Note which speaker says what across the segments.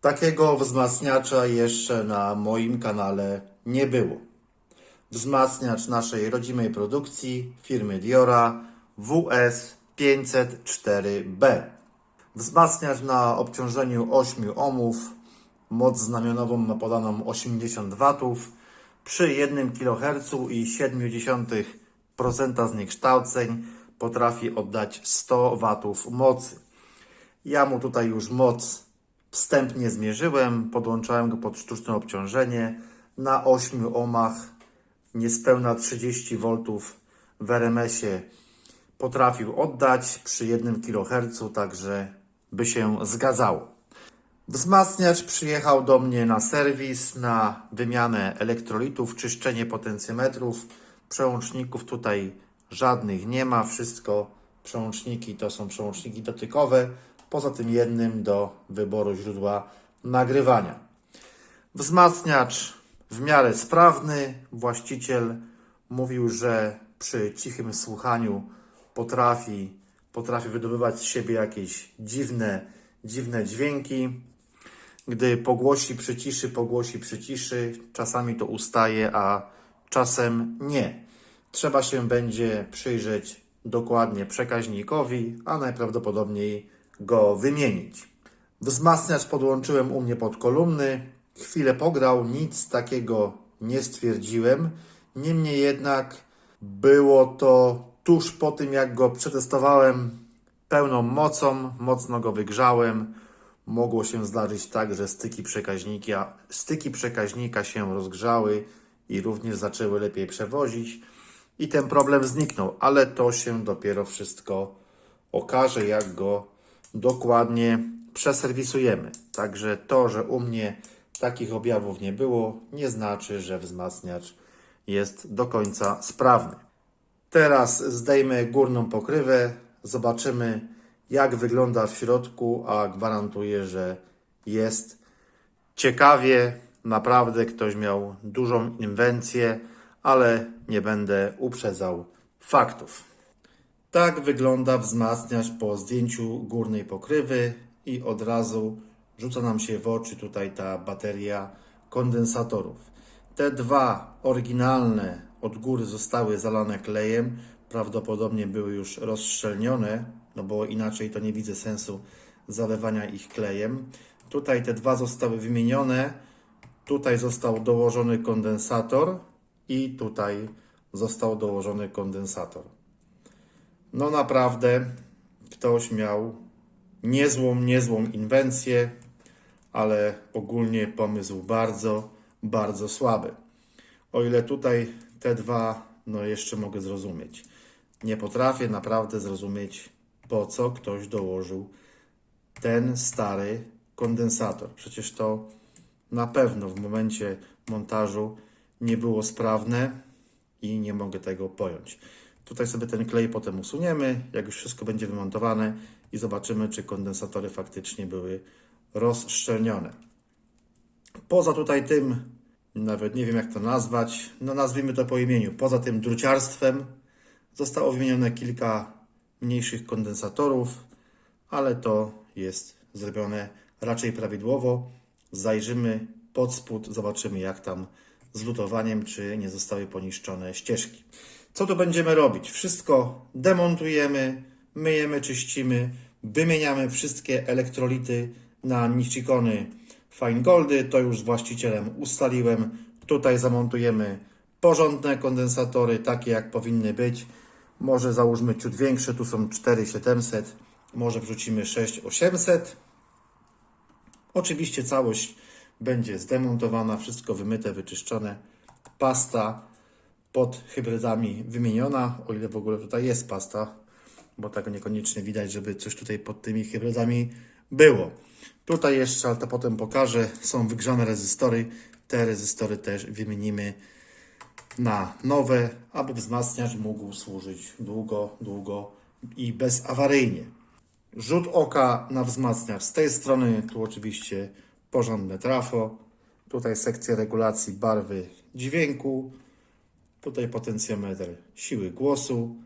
Speaker 1: Takiego wzmacniacza jeszcze na moim kanale nie było. Wzmacniacz naszej rodzimej produkcji firmy Diora WS 504B. Wzmacniacz na obciążeniu 8 ohmów, moc znamionową ma podaną 80 W, przy 1 kHz i 0,7% zniekształceń potrafi oddać 100 W mocy. Ja mu tutaj już moc wstępnie zmierzyłem, podłączałem go pod sztuczne obciążenie na 8 ohmach, niespełna 30 V w RMS-ie potrafił oddać przy 1 kHz, także by się zgadzało. Wzmacniacz przyjechał do mnie na serwis, na wymianę elektrolitów, czyszczenie potencjometrów. Przełączników tutaj żadnych nie ma. Wszystko przełączniki to są przełączniki dotykowe, poza tym jednym do wyboru źródła nagrywania. Wzmacniacz w miarę sprawny. Właściciel mówił, że przy cichym słuchaniu potrafi, potrafi wydobywać z siebie jakieś dziwne, dziwne dźwięki. Gdy pogłosi, przyciszy, pogłosi, przyciszy, czasami to ustaje, a czasem nie. Trzeba się będzie przyjrzeć dokładnie przekaźnikowi, a najprawdopodobniej go wymienić. Wzmacniacz podłączyłem u mnie pod kolumny. Chwilę pograł, nic takiego nie stwierdziłem. Niemniej jednak było to tuż po tym, jak go przetestowałem pełną mocą, mocno go wygrzałem. Mogło się zdarzyć tak, że styki przekaźnika, styki przekaźnika się rozgrzały i również zaczęły lepiej przewozić. I ten problem zniknął, ale to się dopiero wszystko okaże, jak go dokładnie przeserwisujemy. Także to, że u mnie takich objawów nie było, nie znaczy, że wzmacniacz jest do końca sprawny. Teraz zdejmę górną pokrywę, zobaczymy jak wygląda w środku, a gwarantuję, że jest ciekawie. Naprawdę ktoś miał dużą inwencję, ale nie będę uprzedzał faktów. Tak wygląda wzmacniacz po zdjęciu górnej pokrywy i od razu rzuca nam się w oczy tutaj ta bateria kondensatorów. Te dwa oryginalne od góry zostały zalane klejem, prawdopodobnie były już rozszczelnione, no bo inaczej to nie widzę sensu zalewania ich klejem. Tutaj te dwa zostały wymienione, tutaj został dołożony kondensator i tutaj został dołożony kondensator. No naprawdę ktoś miał niezłą, niezłą inwencję, ale ogólnie pomysł bardzo, bardzo słaby. O ile tutaj te dwa, no jeszcze mogę zrozumieć. Nie potrafię naprawdę zrozumieć, po co ktoś dołożył ten stary kondensator. Przecież to na pewno w momencie montażu nie było sprawne i nie mogę tego pojąć. Tutaj sobie ten klej potem usuniemy, jak już wszystko będzie wymontowane i zobaczymy, czy kondensatory faktycznie były rozszczelnione. Poza tutaj tym, nawet nie wiem jak to nazwać, no nazwijmy to po imieniu, poza tym druciarstwem zostało wymienione kilka mniejszych kondensatorów, ale to jest zrobione raczej prawidłowo. Zajrzymy pod spód, zobaczymy jak tam z lutowaniem, czy nie zostały poniszczone ścieżki. Co tu będziemy robić? Wszystko demontujemy, myjemy, czyścimy, wymieniamy wszystkie elektrolity na Nichicony Fine Goldy. To już z właścicielem ustaliłem. Tutaj zamontujemy porządne kondensatory, takie jak powinny być. Może załóżmy ciut większe, tu są 4700, może wrzucimy 6800. Oczywiście całość będzie zdemontowana, wszystko wymyte, wyczyszczone. Pasta pod hybrydami wymieniona, o ile w ogóle tutaj jest pasta, bo tego niekoniecznie widać, żeby coś tutaj pod tymi hybrydami było. Tutaj jeszcze, ale to potem pokażę, są wygrzane rezystory. Te rezystory też wymienimy na nowe, aby wzmacniacz mógł służyć długo, długo i bezawaryjnie. Rzut oka na wzmacniacz z tej strony, tu oczywiście porządne trafo, tutaj sekcja regulacji barwy dźwięku, tutaj potencjometr siły głosu,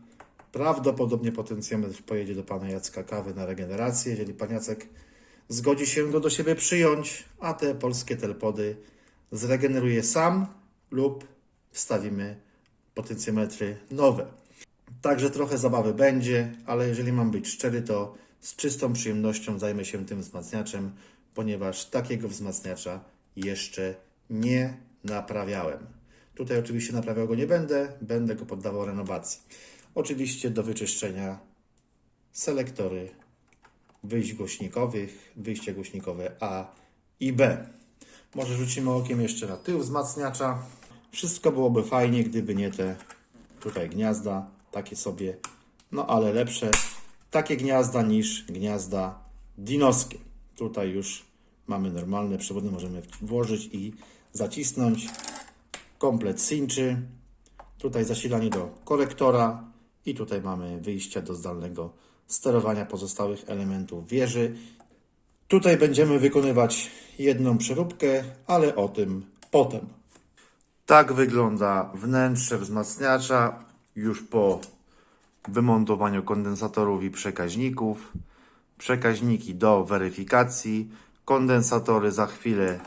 Speaker 1: prawdopodobnie potencjometr pojedzie do pana Jacka Kawy na regenerację, jeżeli pan Jacek zgodzi się go do siebie przyjąć, a te polskie telpody zregeneruje sam lub wstawimy potencjometry nowe. Także trochę zabawy będzie, ale jeżeli mam być szczery, to z czystą przyjemnością zajmę się tym wzmacniaczem, ponieważ takiego wzmacniacza jeszcze nie naprawiałem. Tutaj oczywiście naprawiał go nie będę, będę go poddawał renowacji. Oczywiście do wyczyszczenia selektory wyjść głośnikowych, wyjście głośnikowe A i B. Może rzucimy okiem jeszcze na tył wzmacniacza. Wszystko byłoby fajnie, gdyby nie te tutaj gniazda, takie sobie, no ale lepsze takie gniazda niż gniazda dinowskie. Tutaj już mamy normalne przewody, możemy włożyć i zacisnąć. Komplet cinczy. Tutaj zasilanie do kolektora i tutaj mamy wyjścia do zdalnego sterowania pozostałych elementów wieży. Tutaj będziemy wykonywać jedną przeróbkę, ale o tym potem. Tak wygląda wnętrze wzmacniacza już po wymontowaniu kondensatorów i przekaźników. Przekaźniki do weryfikacji. Kondensatory za chwilę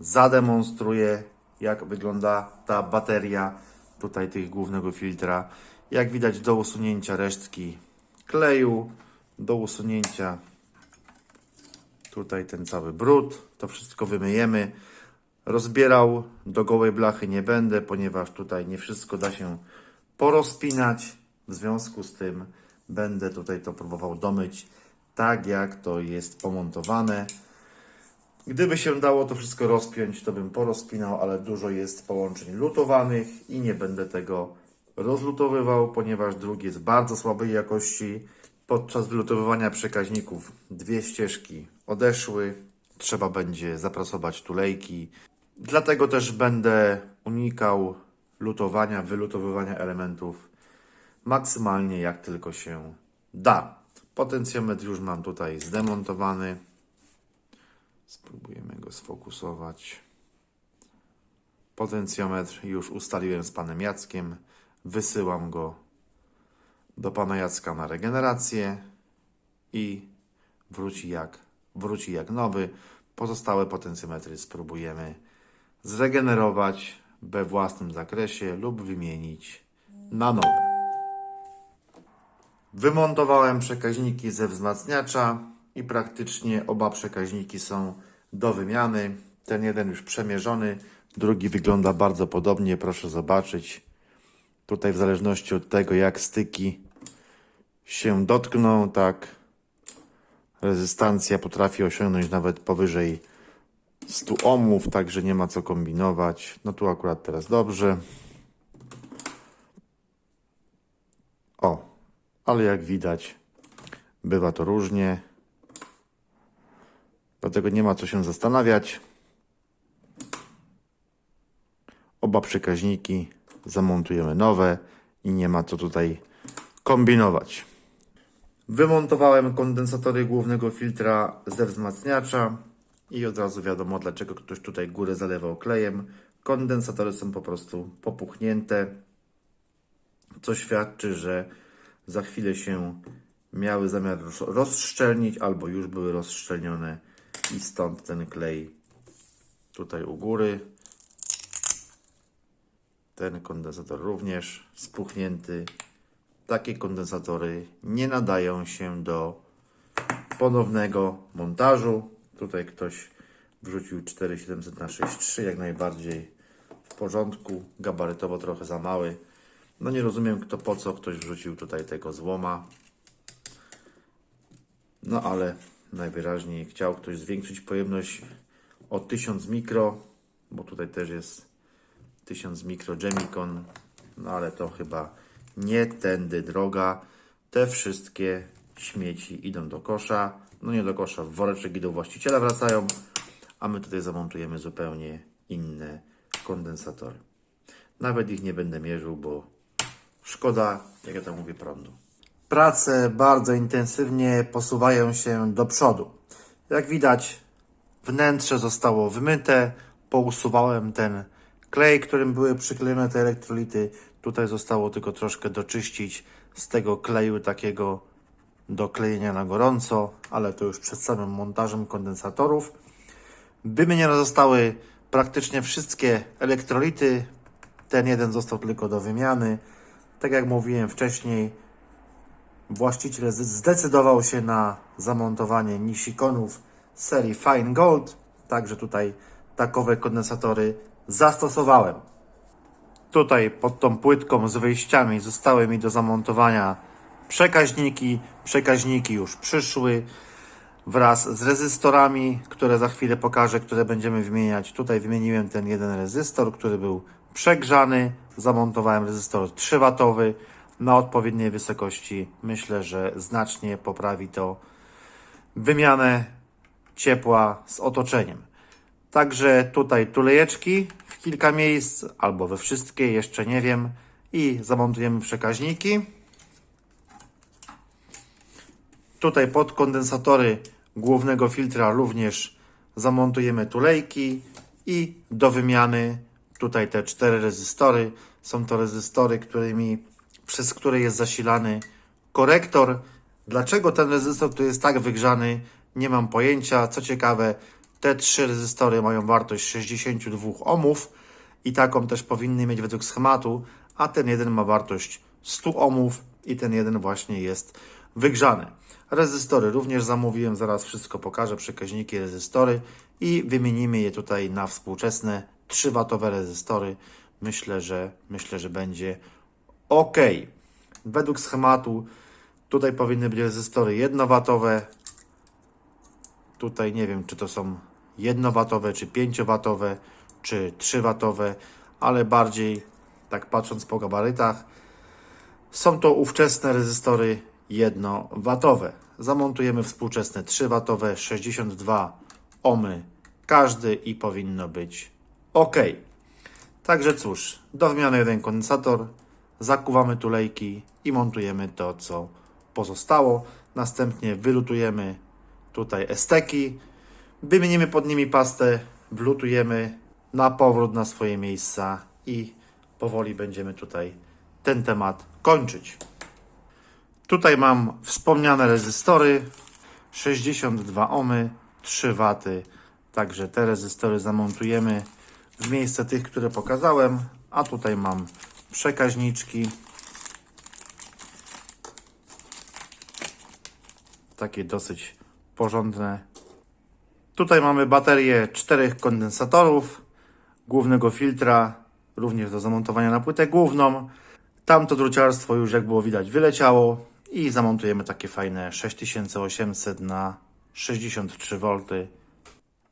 Speaker 1: zademonstruję, jak wygląda ta bateria tutaj tych głównego filtra. Jak widać do usunięcia resztki kleju, do usunięcia tutaj ten cały brud. To wszystko wymyjemy. Rozbierał do gołej blachy nie będę, ponieważ tutaj nie wszystko da się porozpinać. W związku z tym będę tutaj to próbował domyć tak, jak to jest pomontowane. Gdyby się dało to wszystko rozpiąć, to bym porozpinał, ale dużo jest połączeń lutowanych i nie będę tego rozlutowywał, ponieważ drugi jest bardzo słabej jakości. Podczas wylutowywania przekaźników dwie ścieżki odeszły. Trzeba będzie zaprasować tulejki. Dlatego też będę unikał lutowania, wylutowywania elementów maksymalnie jak tylko się da. Potencjometr już mam tutaj zdemontowany. Spróbujemy go sfokusować. Potencjometr już ustaliłem z panem Jackiem. Wysyłam go do pana Jacka na regenerację i wróci jak, wróci jak nowy. Pozostałe potencjometry spróbujemy zregenerować we własnym zakresie lub wymienić na nowe. Wymontowałem przekaźniki ze wzmacniacza i praktycznie oba przekaźniki są do wymiany. Ten jeden już przemierzony, drugi wygląda bardzo podobnie, proszę zobaczyć. Tutaj w zależności od tego jak styki się dotkną, tak rezystancja potrafi osiągnąć nawet powyżej 100 ohmów, także nie ma co kombinować. No tu akurat teraz dobrze. O, ale jak widać, bywa to różnie. Dlatego nie ma co się zastanawiać. Oba przekaźniki zamontujemy nowe i nie ma co tutaj kombinować. Wymontowałem kondensatory głównego filtra ze wzmacniacza i od razu wiadomo dlaczego ktoś tutaj górę zalewał klejem. Kondensatory są po prostu popuchnięte, co świadczy, że za chwilę się miały zamiar roz- rozszczelnić albo już były rozszczelnione i stąd ten klej tutaj u góry. Ten kondensator również spuchnięty. Takie kondensatory nie nadają się do ponownego montażu. Tutaj ktoś wrzucił 4700 na 6.3 jak najbardziej w porządku. Gabarytowo trochę za mały. No nie rozumiem kto po co ktoś wrzucił tutaj tego złoma. No ale najwyraźniej chciał ktoś zwiększyć pojemność o 1000 mikro, bo tutaj też jest 1000 mikro Gemicon, no ale to chyba nie tędy droga. Te wszystkie śmieci idą do kosza, no nie do kosza, w woreczek i do właściciela wracają, a my tutaj zamontujemy zupełnie inne kondensatory. Nawet ich nie będę mierzył, bo szkoda, jak ja to mówię, prądu. Prace bardzo intensywnie posuwają się do przodu. Jak widać, wnętrze zostało wymyte, pousuwałem ten klej, którym były przyklejone te elektrolity. Tutaj zostało tylko troszkę doczyścić z tego kleju takiego do klejenia na gorąco, ale to już przed samym montażem kondensatorów. Wymienione zostały praktycznie wszystkie elektrolity. Ten jeden został tylko do wymiany. Tak jak mówiłem wcześniej, właściciel zdecydował się na zamontowanie Nishikonów serii Fine Gold. Także tutaj takowe kondensatory zastosowałem. Tutaj pod tą płytką z wyjściami zostały mi do zamontowania przekaźniki. Przekaźniki już przyszły wraz z rezystorami, które za chwilę pokażę, które będziemy wymieniać. Tutaj wymieniłem ten jeden rezystor, który był przegrzany. Zamontowałem rezystor 3W na odpowiedniej wysokości. Myślę, że znacznie poprawi to wymianę ciepła z otoczeniem. Także tutaj tulejeczki w kilka miejsc, albo we wszystkie, jeszcze nie wiem. I zamontujemy przekaźniki. Tutaj pod kondensatory głównego filtra również zamontujemy tulejki i do wymiany tutaj te cztery rezystory. Są to rezystory, którymi, przez które jest zasilany korektor. Dlaczego ten rezystor tu jest tak wygrzany, nie mam pojęcia. Co ciekawe, te trzy rezystory mają wartość 62 ohmów i taką też powinny mieć według schematu, a ten jeden ma wartość 100 ohmów i ten jeden właśnie jest wygrzany. Rezystory również zamówiłem, zaraz wszystko pokażę, przekaźniki, rezystory i wymienimy je tutaj na współczesne 3W rezystory. Myślę, że myślę, że będzie ok. Według schematu tutaj powinny być rezystory 1W. Tutaj nie wiem, czy to są 1W, czy 5W, czy 3W, ale bardziej tak patrząc po gabarytach, są to ówczesne rezystory 1W. Zamontujemy współczesne 3W, 62 ohmy każdy i powinno być ok. Także cóż, do wymiany jeden kondensator, zakuwamy tulejki i montujemy to, co pozostało. Następnie wylutujemy tutaj esteki, wymienimy pod nimi pastę, wlutujemy na powrót na swoje miejsca i powoli będziemy tutaj ten temat kończyć. Tutaj mam wspomniane rezystory 62 ohmy, 3 W. Także te rezystory zamontujemy w miejsce tych, które pokazałem. A tutaj mam przekaźniczki. Takie dosyć porządne. Tutaj mamy baterię czterech kondensatorów, głównego filtra, również do zamontowania na płytę główną. Tamto druciarstwo już jak było widać wyleciało i zamontujemy takie fajne 6800 na 63 V.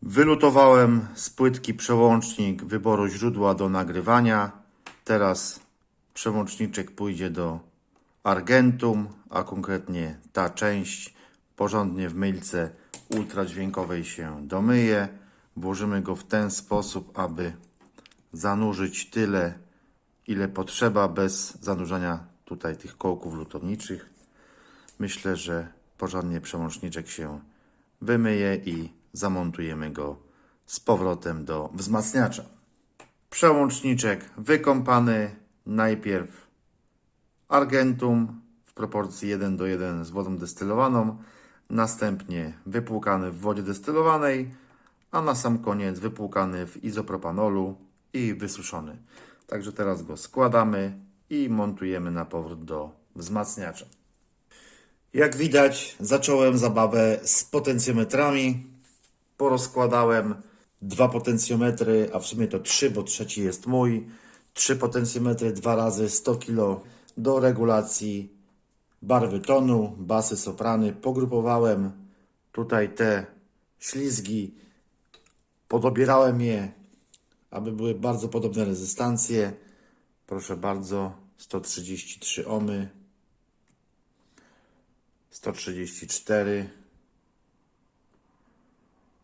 Speaker 1: Wylutowałem z płytki przełącznik wyboru źródła do nagrywania. Teraz przełączniczek pójdzie do Argentum, a konkretnie ta część porządnie w myjce ultradźwiękowej się domyje. Włożymy go w ten sposób, aby zanurzyć tyle, ile potrzeba, bez zanurzania tutaj tych kołków lutowniczych. Myślę, że porządnie przełączniczek się wymyje i zamontujemy go z powrotem do wzmacniacza. Przełączniczek wykąpany najpierw argentum w proporcji 1 do 1 z wodą destylowaną, następnie wypłukany w wodzie destylowanej, a na sam koniec wypłukany w izopropanolu i wysuszony. Także teraz go składamy i montujemy na powrót do wzmacniacza. Jak widać, zacząłem zabawę z potencjometrami. Porozkładałem dwa potencjometry, a w sumie to trzy, bo trzeci jest mój. Trzy potencjometry, dwa razy 100 kg do regulacji barwy tonu, basy, soprany. Pogrupowałem tutaj te ślizgi, podobierałem je, aby były bardzo podobne rezystancje. Proszę bardzo, 133 ohmy, 134,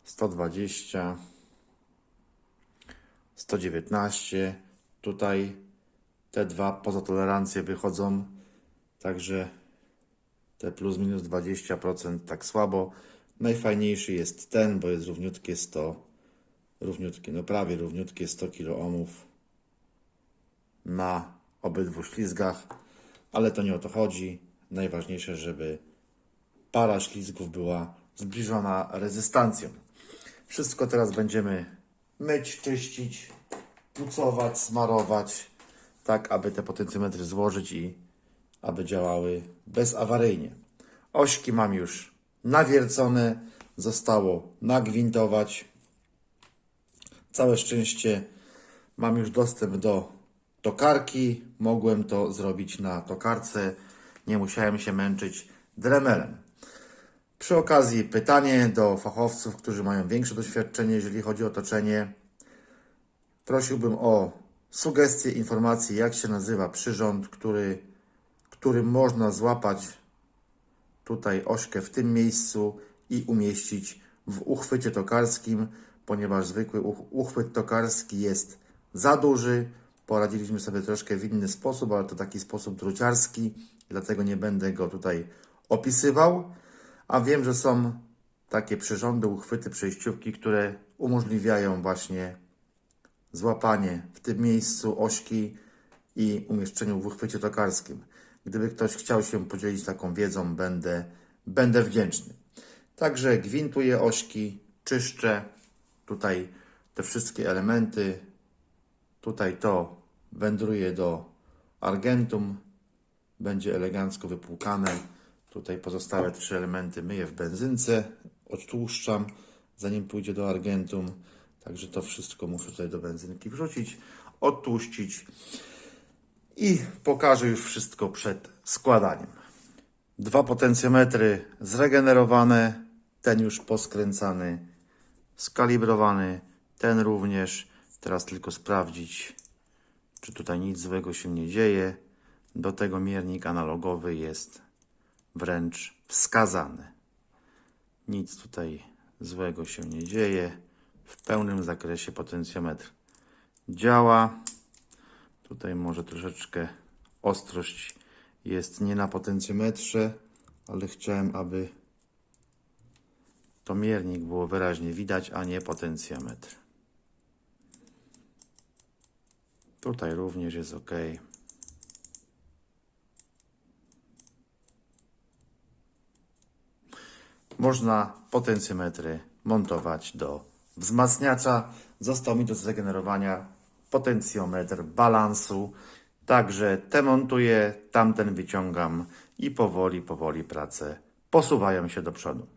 Speaker 1: 120, 119. Tutaj te dwa poza tolerancję wychodzą, także te plus minus 20% tak słabo. Najfajniejszy jest ten, bo jest równiutkie 100, równiutkie, no prawie równiutkie 100 kilo ohmów na obydwu ślizgach, ale to nie o to chodzi. Najważniejsze, żeby para ślizgów była zbliżona rezystancją. Wszystko teraz będziemy myć, czyścić, pucować, smarować, tak aby te potencjometry złożyć i aby działały bezawaryjnie. Ośki mam już nawiercone, zostało nagwintować. Całe szczęście mam już dostęp do tokarki. Mogłem to zrobić na tokarce. Nie musiałem się męczyć dremelem. Przy okazji pytanie do fachowców, którzy mają większe doświadczenie, jeżeli chodzi o toczenie. Prosiłbym o sugestie, informacje, jak się nazywa przyrząd, który, którym można złapać tutaj ośkę w tym miejscu i umieścić w uchwycie tokarskim, ponieważ zwykły uch- uchwyt tokarski jest za duży. Poradziliśmy sobie troszkę w inny sposób, ale to taki sposób druciarski, dlatego nie będę go tutaj opisywał. A wiem, że są takie przyrządy, uchwyty, przejściówki, które umożliwiają właśnie złapanie w tym miejscu ośki i umieszczeniu w uchwycie tokarskim. Gdyby ktoś chciał się podzielić taką wiedzą, będę, będę wdzięczny. Także gwintuję ośki, czyszczę tutaj te wszystkie elementy. Tutaj to wędruje do argentum, będzie elegancko wypłukane. Tutaj pozostałe trzy elementy myję w benzynce, odtłuszczam, zanim pójdzie do argentum. Także to wszystko muszę tutaj do benzynki wrzucić, odtłuścić i pokażę już wszystko przed składaniem. Dwa potencjometry zregenerowane, ten już poskręcany, skalibrowany, ten również. Teraz tylko sprawdzić, czy tutaj nic złego się nie dzieje. Do tego miernik analogowy jest wręcz wskazany. Nic tutaj złego się nie dzieje. W pełnym zakresie potencjometr działa. Tutaj może troszeczkę ostrość jest nie na potencjometrze, ale chciałem, aby to miernik było wyraźnie widać, a nie potencjometr. Tutaj również jest ok. Można potencjometry montować do wzmacniacza. Został mi do zregenerowania potencjometr balansu. Także te montuję, tamten wyciągam i powoli, powoli prace posuwają się do przodu.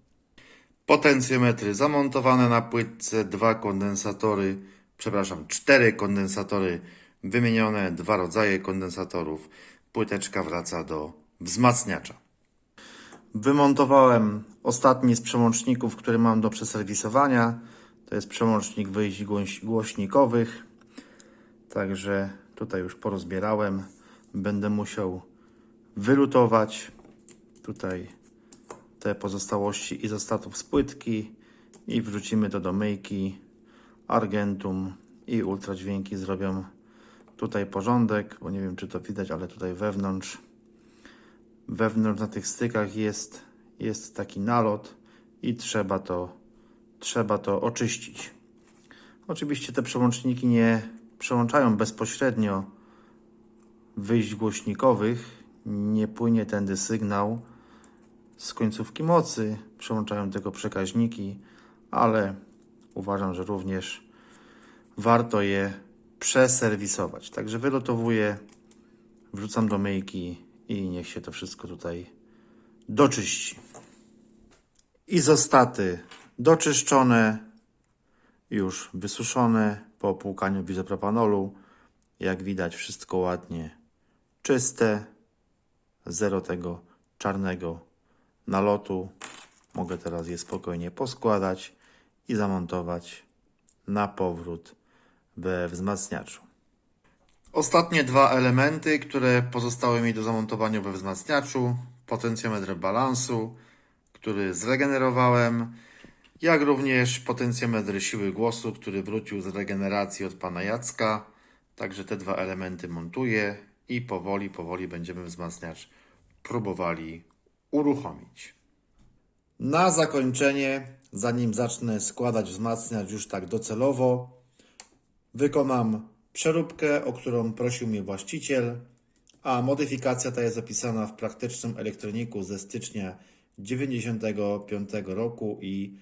Speaker 1: Potencjometry zamontowane na płytce, dwa kondensatory, przepraszam, cztery kondensatory wymienione, dwa rodzaje kondensatorów. Płyteczka wraca do wzmacniacza. Wymontowałem ostatni z przełączników, który mam do przeserwisowania. To jest przełącznik wyjść głoś- głośnikowych. Także tutaj już porozbierałem. Będę musiał wylutować tutaj te pozostałości izostatów z płytki i wrzucimy to do myjki. Argentum i ultradźwięki zrobią tutaj porządek, bo nie wiem czy to widać, ale tutaj wewnątrz wewnątrz na tych stykach jest, jest taki nalot i trzeba to, trzeba to oczyścić. Oczywiście te przełączniki nie przełączają bezpośrednio wyjść głośnikowych, nie płynie tędy sygnał z końcówki mocy, przełączają tylko przekaźniki, ale uważam, że również warto je przeserwisować. Także wylotowuję, wrzucam do myjki i niech się to wszystko tutaj doczyści. Izostaty doczyszczone, już wysuszone po opłukaniu bizopropanolu. Jak widać wszystko ładnie czyste, zero tego czarnego nalotu. Mogę teraz je spokojnie poskładać i zamontować na powrót we wzmacniaczu. Ostatnie dwa elementy, które pozostały mi do zamontowania we wzmacniaczu. Potencjometr balansu, który zregenerowałem, jak również potencjometr siły głosu, który wrócił z regeneracji od pana Jacka. Także te dwa elementy montuję i powoli, powoli będziemy wzmacniacz próbowali uruchomić. Na zakończenie, zanim zacznę składać wzmacniacz już tak docelowo, wykonam przeróbkę, o którą prosił mnie właściciel, a modyfikacja ta jest zapisana w praktycznym elektroniku ze stycznia 95 roku i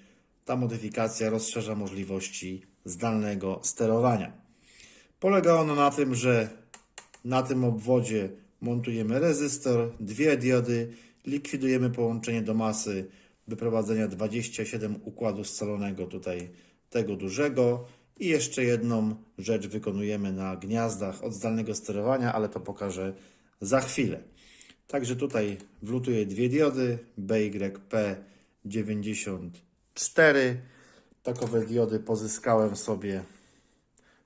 Speaker 1: ta modyfikacja rozszerza możliwości zdalnego sterowania. Polega ono na tym, że na tym obwodzie montujemy rezystor, dwie diody, likwidujemy połączenie do masy wyprowadzenia 27 układu scalonego tutaj tego dużego i jeszcze jedną rzecz wykonujemy na gniazdach od zdalnego sterowania, ale to pokażę za chwilę. Także tutaj wlutuję dwie diody BYP94. Takowe diody pozyskałem sobie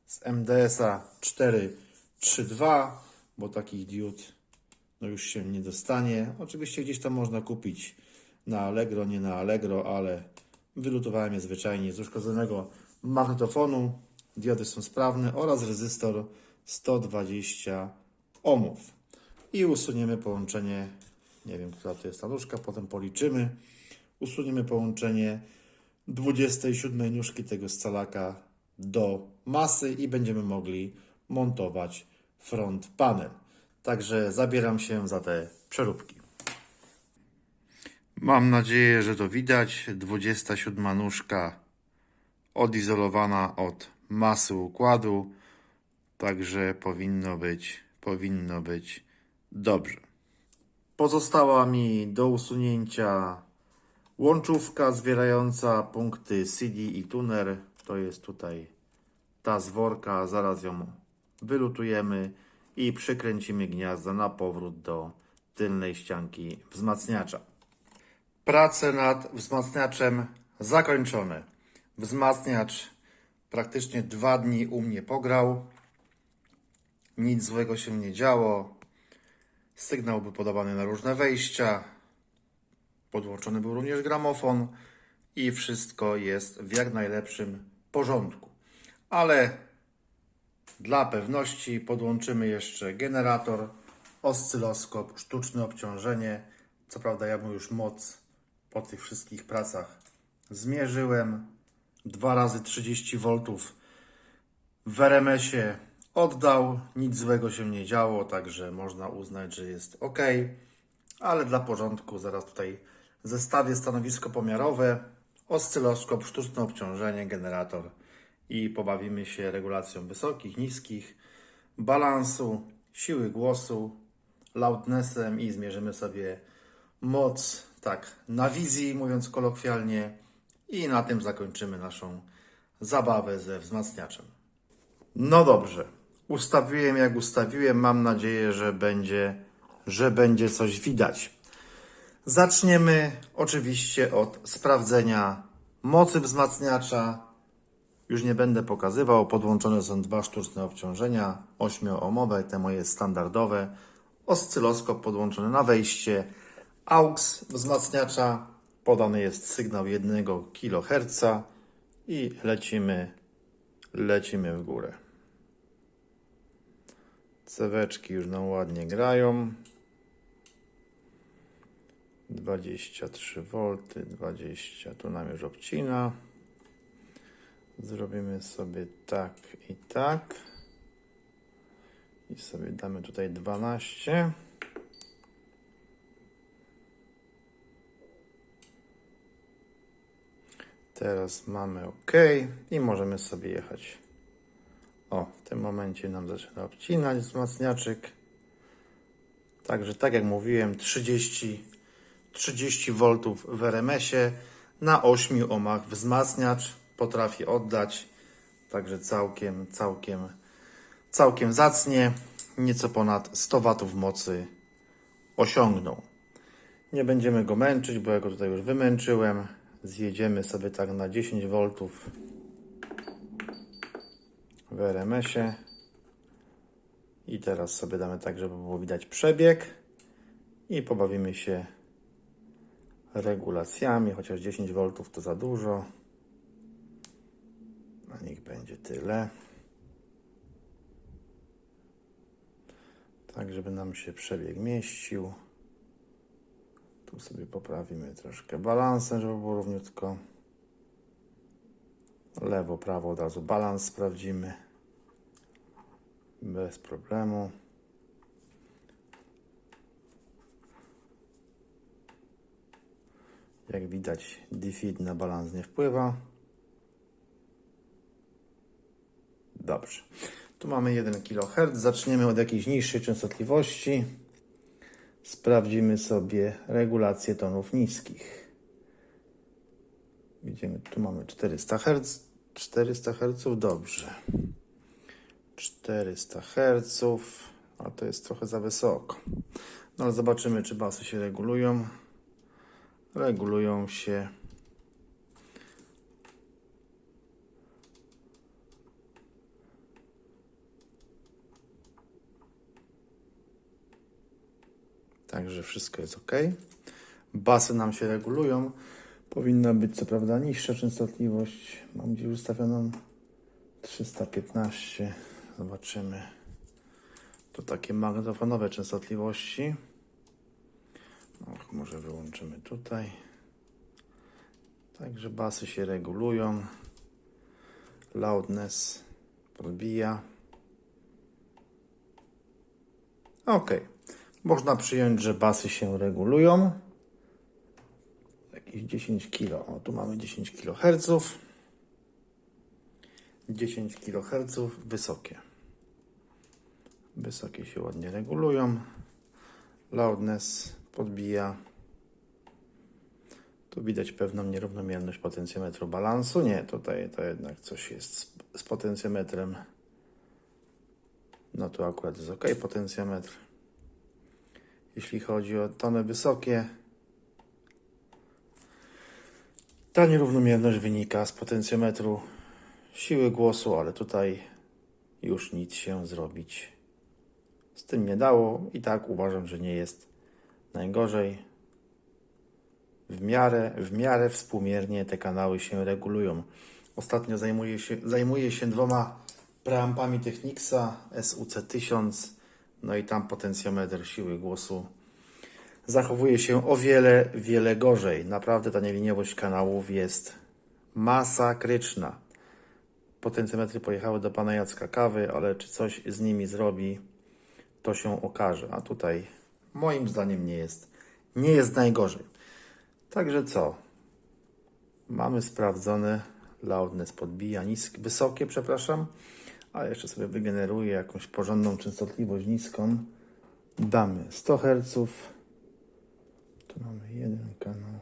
Speaker 1: z MDS-a 432, bo takich diod no już się nie dostanie. Oczywiście gdzieś tam można kupić na Allegro, nie na Allegro, ale wylutowałem je zwyczajnie z uszkodzonego magnetofonu. Diody są sprawne oraz rezystor 120 ohmów. I usuniemy połączenie, nie wiem, która to jest ta nóżka, potem policzymy. Usuniemy połączenie 27 nóżki tego scalaka do masy i będziemy mogli montować front panel. Także zabieram się za te przeróbki. Mam nadzieję, że to widać. 27 nóżka odizolowana od masy układu. Także powinno być, powinno być dobrze. Pozostała mi do usunięcia łączówka zwierająca punkty CD i tuner. To jest tutaj ta z worka. Zaraz ją wylutujemy i przykręcimy gniazda na powrót do tylnej ścianki wzmacniacza. Prace nad wzmacniaczem zakończone. Wzmacniacz praktycznie dwa dni u mnie pograł. Nic złego się nie działo. Sygnał był podawany na różne wejścia. Podłączony był również gramofon i wszystko jest w jak najlepszym porządku. Ale dla pewności podłączymy jeszcze generator, oscyloskop, sztuczne obciążenie. Co prawda ja mu już moc po tych wszystkich pracach zmierzyłem. 2 razy 30 V w RMS-ie oddał, nic złego się nie działo, także można uznać, że jest ok. Ale dla porządku zaraz tutaj zestawię stanowisko pomiarowe, oscyloskop, sztuczne obciążenie, generator i pobawimy się regulacją wysokich, niskich, balansu, siły głosu, loudnessem i zmierzymy sobie moc, tak, na wizji, mówiąc kolokwialnie, i na tym zakończymy naszą zabawę ze wzmacniaczem. No dobrze, ustawiłem jak ustawiłem, mam nadzieję, że będzie, że będzie coś widać. Zaczniemy oczywiście od sprawdzenia mocy wzmacniacza. Już nie będę pokazywał, podłączone są dwa sztuczne obciążenia, 8-ohmowe, te moje standardowe, oscyloskop podłączony na wejście, AUX wzmacniacza, podany jest sygnał 1 kHz i lecimy, lecimy w górę. Ceweczki już nam ładnie grają. 23 V, 20, tu nam już obcina. Zrobimy sobie tak i tak. I sobie damy tutaj 12. Teraz mamy OK i możemy sobie jechać. O, w tym momencie nam zaczyna obcinać wzmacniaczyk. Także tak jak mówiłem, 30, 30 V w RMS-ie na 8 ohmach wzmacniacz potrafi oddać. Także całkiem, całkiem, całkiem zacnie. Nieco ponad 100 W mocy osiągnął. Nie będziemy go męczyć, bo ja go tutaj już wymęczyłem. Zjedziemy sobie tak na 10 V w RMS-ie. I teraz sobie damy tak, żeby było widać przebieg. I pobawimy się regulacjami, chociaż 10 V to za dużo. A niech będzie tyle. Tak, żeby nam się przebieg mieścił. Tu sobie poprawimy troszkę balansem, żeby było równiutko. Lewo, prawo od razu balans sprawdzimy. Bez problemu. Jak widać, defeat na balans nie wpływa. Dobrze. Tu mamy 1 kHz. Zaczniemy od jakiejś niższej częstotliwości. Sprawdzimy sobie regulację tonów niskich. Widzimy, tu mamy 400 Hz. 400 Hz, dobrze. 400 Hz, a to jest trochę za wysoko. No ale zobaczymy, czy basy się regulują. Regulują się. Także wszystko jest ok. Basy nam się regulują. Powinna być co prawda niższa częstotliwość. Mam gdzieś ustawioną 315. Zobaczymy. To takie magnetofonowe częstotliwości. Och, może wyłączymy tutaj. Także basy się regulują. Loudness podbija. Ok. Można przyjąć, że basy się regulują. Jakieś 10 kilo. O, tu mamy 10 kHz. 10 kHz wysokie. Wysokie się ładnie regulują. Loudness podbija. Tu widać pewną nierównomierność potencjometru balansu. Nie, tutaj to jednak coś jest z, z potencjometrem. No tu akurat jest ok potencjometr. Jeśli chodzi o tony wysokie, ta nierównomierność wynika z potencjometru siły głosu, ale tutaj już nic się zrobić z tym nie dało i tak uważam, że nie jest najgorzej. W miarę, w miarę współmiernie te kanały się regulują. Ostatnio zajmuję się, zajmuję się dwoma preampami Technicsa SUC1000, no i tam potencjometr siły głosu zachowuje się o wiele, wiele gorzej. Naprawdę ta nieliniowość kanałów jest masakryczna. Potencjometry pojechały do pana Jacka Kawy, ale czy coś z nimi zrobi, to się okaże. A tutaj moim zdaniem nie jest, nie jest najgorzej. Także co? Mamy sprawdzone loudness podbija nisk, wysokie, przepraszam, a jeszcze sobie wygeneruję jakąś porządną częstotliwość niską. Damy 100 Hz. Tu mamy jeden kanał.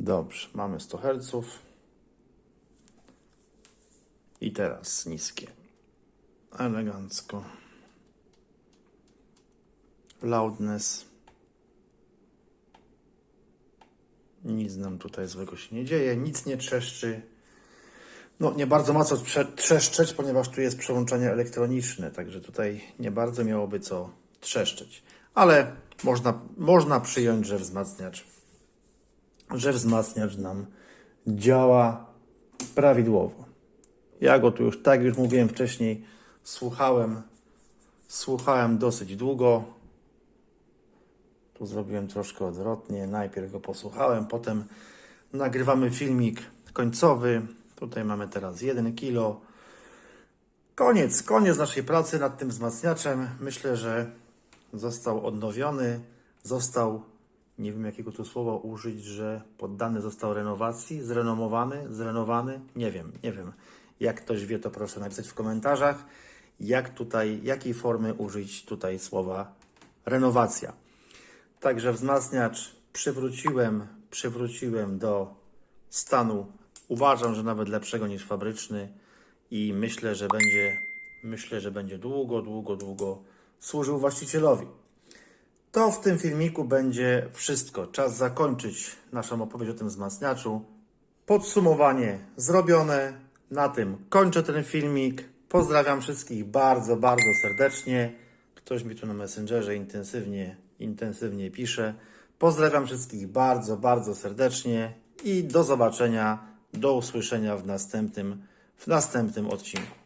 Speaker 1: Dobrze, mamy 100 Hz. I teraz niskie. Elegancko. Loudness. Nic nam tutaj złego się nie dzieje, nic nie trzeszczy. No, nie bardzo ma co trze- trzeszczeć, ponieważ tu jest przełączanie elektroniczne, także tutaj nie bardzo miałoby co trzeszczeć. Ale można, można przyjąć, że wzmacniacz, że wzmacniacz nam działa prawidłowo. Ja go tu już, tak już mówiłem wcześniej, słuchałem, słuchałem dosyć długo. Tu zrobiłem troszkę odwrotnie. Najpierw go posłuchałem, potem nagrywamy filmik końcowy. Tutaj mamy teraz 1 kilo. Koniec, koniec naszej pracy nad tym wzmacniaczem. Myślę, że został odnowiony, został, nie wiem jakiego tu słowa użyć, że poddany został renowacji, zrenomowany, zrenowany, nie wiem, nie wiem. Jak ktoś wie, to proszę napisać w komentarzach, jak tutaj, jakiej formy użyć tutaj słowa renowacja. Także wzmacniacz przywróciłem, przywróciłem do stanu, uważam, że nawet lepszego niż fabryczny i myślę, że będzie, myślę, że będzie długo, długo, długo służył właścicielowi. To w tym filmiku będzie wszystko. Czas zakończyć naszą opowieść o tym wzmacniaczu. Podsumowanie zrobione. Na tym kończę ten filmik. Pozdrawiam wszystkich bardzo, bardzo serdecznie. Ktoś mi tu na Messengerze intensywnie, intensywnie pisze. Pozdrawiam wszystkich bardzo, bardzo serdecznie i do zobaczenia, do usłyszenia w następnym, w następnym odcinku.